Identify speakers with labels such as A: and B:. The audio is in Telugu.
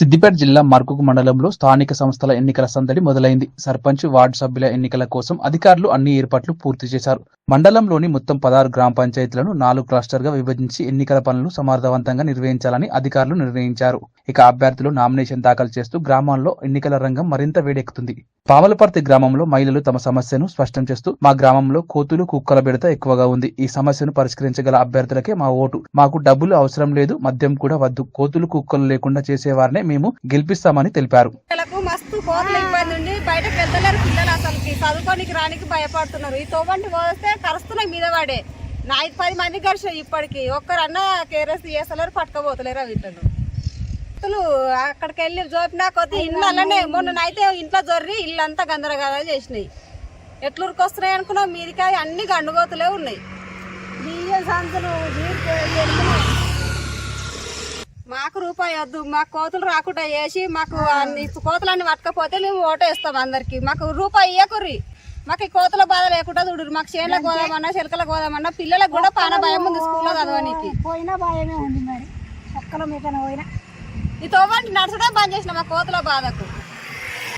A: సిద్దిపేట జిల్లా మర్కుకు మండలంలో స్థానిక సంస్థల ఎన్నికల సందడి మొదలైంది. సర్పంచ్ వార్డు సభ్యుల ఎన్నికల కోసం అధికారులు అన్ని ఏర్పాట్లు పూర్తి చేశారు. మండలంలోని మొత్తం పదహారు గ్రామ పంచాయతీలను నాలుగు క్లస్టర్గా విభజించి ఎన్నికల పనులు సమర్థవంతంగా నిర్వహించాలని అధికారులు నిర్ణయించారు. ఇక అభ్యర్థులు నామినేషన్ దాఖలు చేస్తూ గ్రామాల్లో ఎన్నికల రంగం మరింత వేడెక్కుతుంది. పావలపర్తి గ్రామంలో మహిళలు తమ సమస్యను స్పష్టం చేస్తూ మా గ్రామంలో కోతులు కుక్కల బెడత ఎక్కువగా ఉంది. ఈ సమస్యను పరిష్కరించగల అభ్యర్థులకే మా ఓటు. మాకు డబ్బులు అవసరం లేదు మద్యం కూడా వద్దు. కోతులు కుక్కలు లేకుండా చేసేవారినే మేము గెలిపిస్తామని తెలిపారు.
B: మస్తు కోతులు ఇబ్బంది ఉండి బయట పెద్దలేరు పిల్లలు అసలుకి. చదువుకోనికి రానికి భయపడుతున్నారు. ఈ తోవంటి పోస్తే కరుస్తున్నాయి మీద వాడే నా ఐదు పది మంది కలిసి ఇప్పటికి. ఒక్కరన్నా కేరస్ చేస్తలేరు పట్టుకోబోతలేరు వీటిని అసలు అక్కడికి వెళ్ళి జోపినా కొద్ది ఇల్లు అలానే మొన్న అయితే ఇంట్లో జొర్రి ఇల్లు అంతా గందరగోళం చేసినాయి. ఎట్లూరికి వస్తున్నాయి అనుకున్నాం మీదికాయ అన్ని గండుగోతులే ఉన్నాయి. బియ్యం సంతులు మాకు రూపాయి వద్దు మాకు కోతులు రాకుండా చేసి మాకు అన్ని కోతులన్నీ పట్టకపోతే మేము ఓటేస్తాం అందరికి. మాకు రూపాయి ఇయ్యకుర్రి. మాకు ఈ కోతుల బాధ లేకుండా చూడరు మాకు చేనులకు పోదామన్నా చిలకలకు పోదామన్నా పిల్లలకు కూడా పాన భయం ఉంది స్కూల్లో చదవడానికి
C: పోయినా భయమే ఉంది మరి. ఒక్కలో మీకన పోయినా.
B: ఈ తోవంటి నడచడం బంద్ చేసిన మా కోతుల బాధకు.